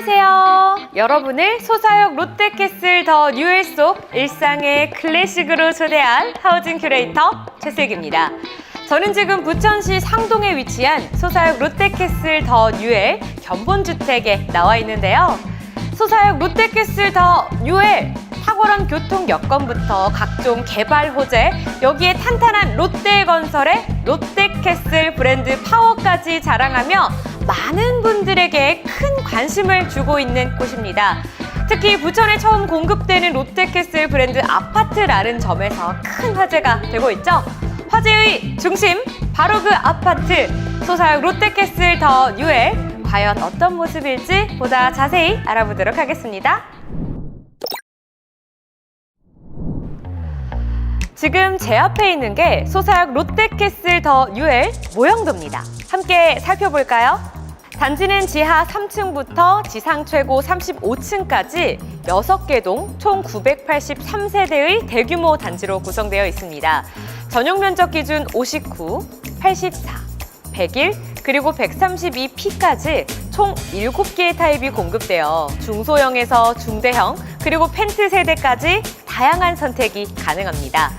안녕하세요. 여러분을 소사역 롯데캐슬 더 뉴엘 속 일상의 클래식으로 초대한 하우징 큐레이터 최슬기입니다. 저는 지금 부천시 상동에 위치한 소사역 롯데캐슬 더 뉴엘 견본주택에 나와 있는데요. 소사역 롯데캐슬 더 뉴엘 탁월한 교통 여건부터 각종 개발 호재, 여기에 탄탄한 롯데 건설의 롯데캐슬 브랜드 파워까지 자랑하며 많은 분들에게 큰 관심을 주고 있는 곳입니다. 특히 부천에 처음 공급되는 롯데캐슬 브랜드 아파트라는 점에서 큰 화제가 되고 있죠. 화제의 중심, 바로 그 아파트, 소사역 롯데캐슬 더 뉴엘, 과연 어떤 모습일지 보다 자세히 알아보도록 하겠습니다. 지금 제 앞에 있는 게 소사역 롯데캐슬 더 뉴엘 모형도입니다. 함께 살펴볼까요? 단지는 지하 3층부터 지상 최고 35층까지 6개 동 총 983세대의 대규모 단지로 구성되어 있습니다. 전용 면적 기준 59, 84, 101, 그리고 132P까지 총 7개의 타입이 공급되어 중소형에서 중대형, 그리고 펜트 세대까지 다양한 선택이 가능합니다.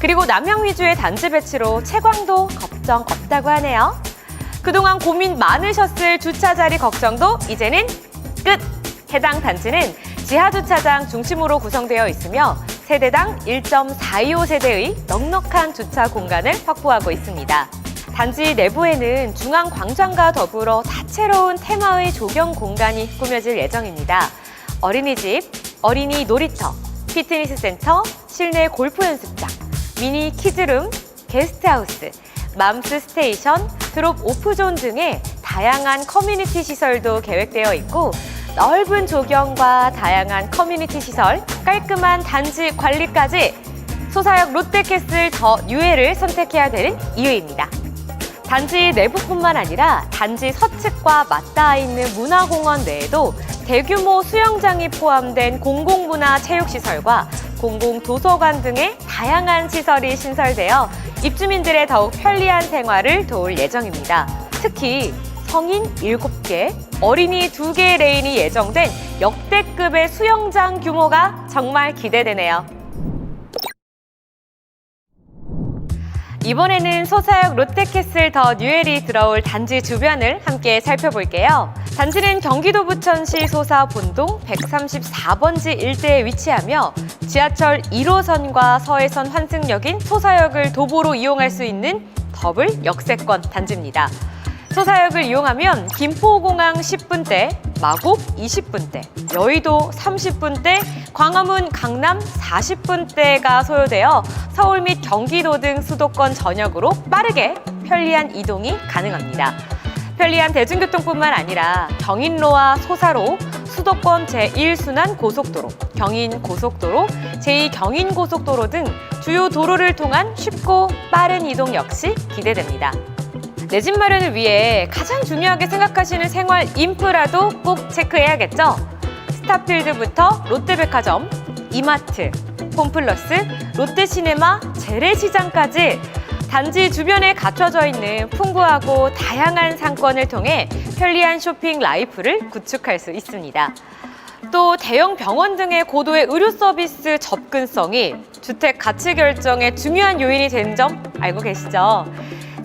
그리고 남형 위주의 단지 배치로 채광도 걱정 없다고 하네요. 그동안 고민 많으셨을 주차 자리 걱정도 이제는 끝! 해당 단지는 지하 주차장 중심으로 구성되어 있으며 세대당 1.425세대의 넉넉한 주차 공간을 확보하고 있습니다. 단지 내부에는 중앙 광장과 더불어 다채로운 테마의 조경 공간이 꾸며질 예정입니다. 어린이집, 어린이 놀이터, 피트니스 센터, 실내 골프 연습장, 미니 키즈룸, 게스트하우스, 맘스 스테이션, 드롭 오프존 등의 다양한 커뮤니티 시설도 계획되어 있고 넓은 조경과 다양한 커뮤니티 시설, 깔끔한 단지 관리까지 소사역 롯데캐슬 더 뉴에를 선택해야 되는 이유입니다. 단지 내부뿐만 아니라 단지 서측과 맞닿아 있는 문화공원 내에도 대규모 수영장이 포함된 공공문화 체육시설과 공공도서관 등의 다양한 시설이 신설되어 입주민들의 더욱 편리한 생활을 도울 예정입니다. 특히 성인 7개, 어린이 2개의 레인이 예정된 역대급의 수영장 규모가 정말 기대되네요. 이번에는 소사역 롯데캐슬 더 뉴엘이 들어올 단지 주변을 함께 살펴볼게요. 단지는 경기도 부천시 소사 본동 134번지 일대에 위치하며 지하철 1호선과 서해선 환승역인 소사역을 도보로 이용할 수 있는 더블 역세권 단지입니다. 소사역을 이용하면 김포공항 10분대, 마곡 20분대, 여의도 30분대, 광화문 강남 40분대가 소요되어 서울 및 경기도 등 수도권 전역으로 빠르게 편리한 이동이 가능합니다. 편리한 대중교통뿐만 아니라 경인로와 소사로, 수도권 제1순환 고속도로, 경인 고속도로, 제2경인 고속도로 등 주요 도로를 통한 쉽고 빠른 이동 역시 기대됩니다. 내 집 마련을 위해 가장 중요하게 생각하시는 생활 인프라도 꼭 체크해야겠죠? 스타필드부터 롯데백화점, 이마트, 홈플러스, 롯데시네마, 재래시장까지 단지 주변에 갖춰져 있는 풍부하고 다양한 상권을 통해 편리한 쇼핑 라이프를 구축할 수 있습니다. 또 대형 병원 등의 고도의 의료 서비스 접근성이 주택 가치 결정에 중요한 요인이 되는 점 알고 계시죠?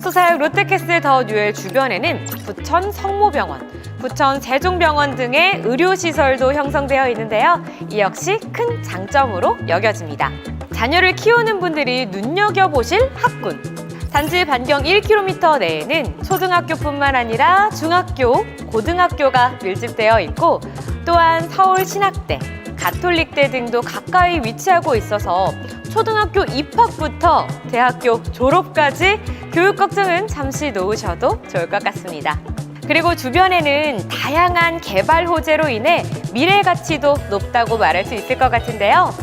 소사역 롯데캐슬 더 뉴엘 주변에는 부천 성모병원, 부천 세종병원 등의 의료시설도 형성되어 있는데요. 이 역시 큰 장점으로 여겨집니다. 자녀를 키우는 분들이 눈여겨보실 학군. 단지 반경 1km 내에는 초등학교뿐만 아니라 중학교, 고등학교가 밀집되어 있고 또한 서울 신학대, 가톨릭대 등도 가까이 위치하고 있어서 초등학교 입학부터 대학교 졸업까지 교육 걱정은 잠시 놓으셔도 좋을 것 같습니다. 그리고 주변에는 다양한 개발 호재로 인해 미래 가치도 높다고 말할 수 있을 것 같은데요.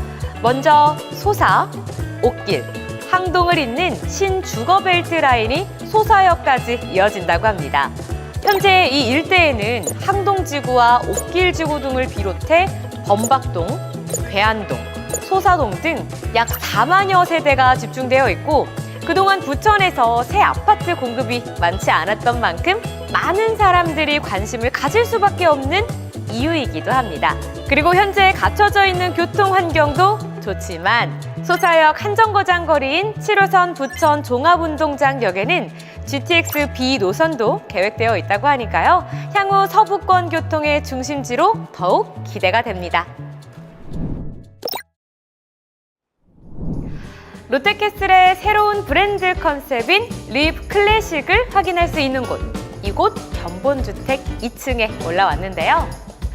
먼저 소사, 옥길, 항동을 잇는 신주거벨트 라인이 소사역까지 이어진다고 합니다. 현재 이 일대에는 항동지구와 옥길지구 등을 비롯해 범박동, 괴안동, 소사동 등 약 4만여 세대가 집중되어 있고 그동안 부천에서 새 아파트 공급이 많지 않았던 만큼 많은 사람들이 관심을 가질 수밖에 없는 이유이기도 합니다. 그리고 현재 갖춰져 있는 교통 환경도 좋지만 소사역 한정거장 거리인 7호선 부천 종합운동장역에는 GTX B 노선도 계획되어 있다고 하니까요. 향후 서부권 교통의 중심지로 더욱 기대가 됩니다. 롯데캐슬의 새로운 브랜드 컨셉인 립 클래식을 확인할 수 있는 곳. 이곳 견본주택 2층에 올라왔는데요.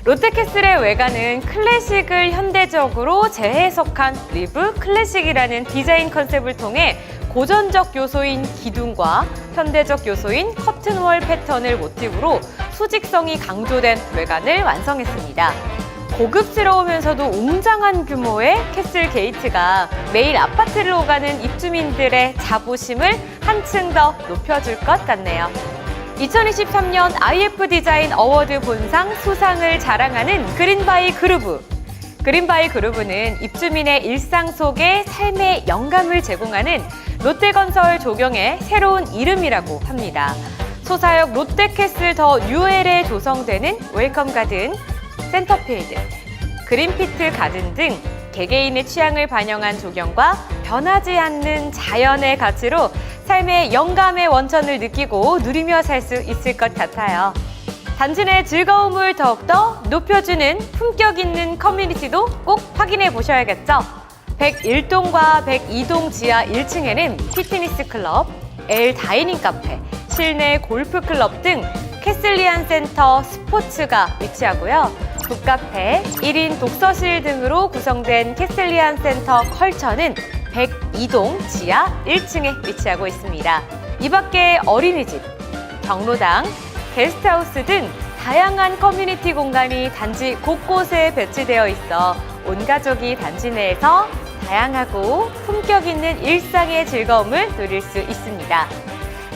롯데캐슬의 외관은 클래식을 현대적으로 재해석한 리브 클래식이라는 디자인 컨셉을 통해 고전적 요소인 기둥과 현대적 요소인 커튼월 패턴을 모티브로 수직성이 강조된 외관을 완성했습니다. 고급스러우면서도 웅장한 규모의 캐슬 게이트가 매일 아파트를 오가는 입주민들의 자부심을 한층 더 높여줄 것 같네요. 2023년 IF 디자인 어워드 본상 수상을 자랑하는 그린바이 그루브. 그린바이 그루브는 입주민의 일상 속에 삶의 영감을 제공하는 롯데건설 조경의 새로운 이름이라고 합니다. 소사역 롯데캐슬 더 뉴엘에 조성되는 웰컴 가든, 센터필드, 그린피트 가든 등 개개인의 취향을 반영한 조경과 변하지 않는 자연의 가치로 삶의 영감의 원천을 느끼고 누리며 살 수 있을 것 같아요. 내 즐거움을 더욱더 높여주는 품격 있는 커뮤니티도 꼭 확인해 보셔야겠죠. 101동과 102동 지하 1층에는 피트니스 클럽, 엘 다이닝 카페, 실내 골프 클럽 등 캐슬리안 센터 스포츠가 위치하고요. 북카페, 1인 독서실 등으로 구성된 캐슬리안 센터 컬처는 102동 지하 1층에 위치하고 있습니다. 이 밖에 어린이집, 경로당, 게스트하우스 등 다양한 커뮤니티 공간이 단지 곳곳에 배치되어 있어 온 가족이 단지 내에서 다양하고 품격 있는 일상의 즐거움을 누릴 수 있습니다.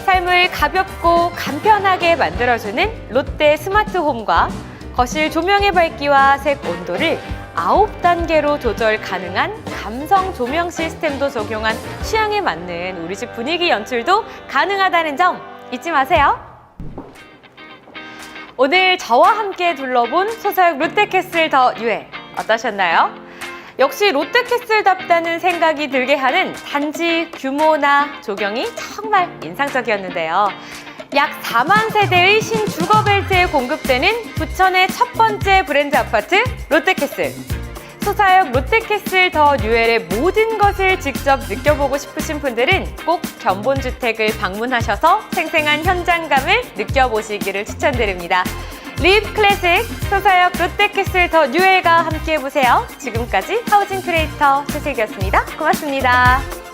삶을 가볍고 간편하게 만들어주는 롯데 스마트홈과 거실 조명의 밝기와 색 온도를 9단계로 조절 가능한 감성 조명 시스템도 적용한 취향에 맞는 우리 집 분위기 연출도 가능하다는 점 잊지 마세요. 오늘 저와 함께 둘러본 소사역 롯데캐슬 더 뉴에 어떠셨나요? 역시 롯데캐슬답다는 생각이 들게 하는 단지 규모나 조경이 정말 인상적이었는데요. 약 4만 세대의 신주거벨트에 공급되는 부천의 첫 번째 브랜드 아파트 롯데캐슬. 소사역 롯데캐슬 더 뉴엘의 모든 것을 직접 느껴보고 싶으신 분들은 꼭 견본주택을 방문하셔서 생생한 현장감을 느껴보시기를 추천드립니다. 립 클래식 소사역 롯데캐슬 더 뉴엘과 함께 해보세요. 지금까지 하우징 크리에이터 최슬기였습니다. 고맙습니다.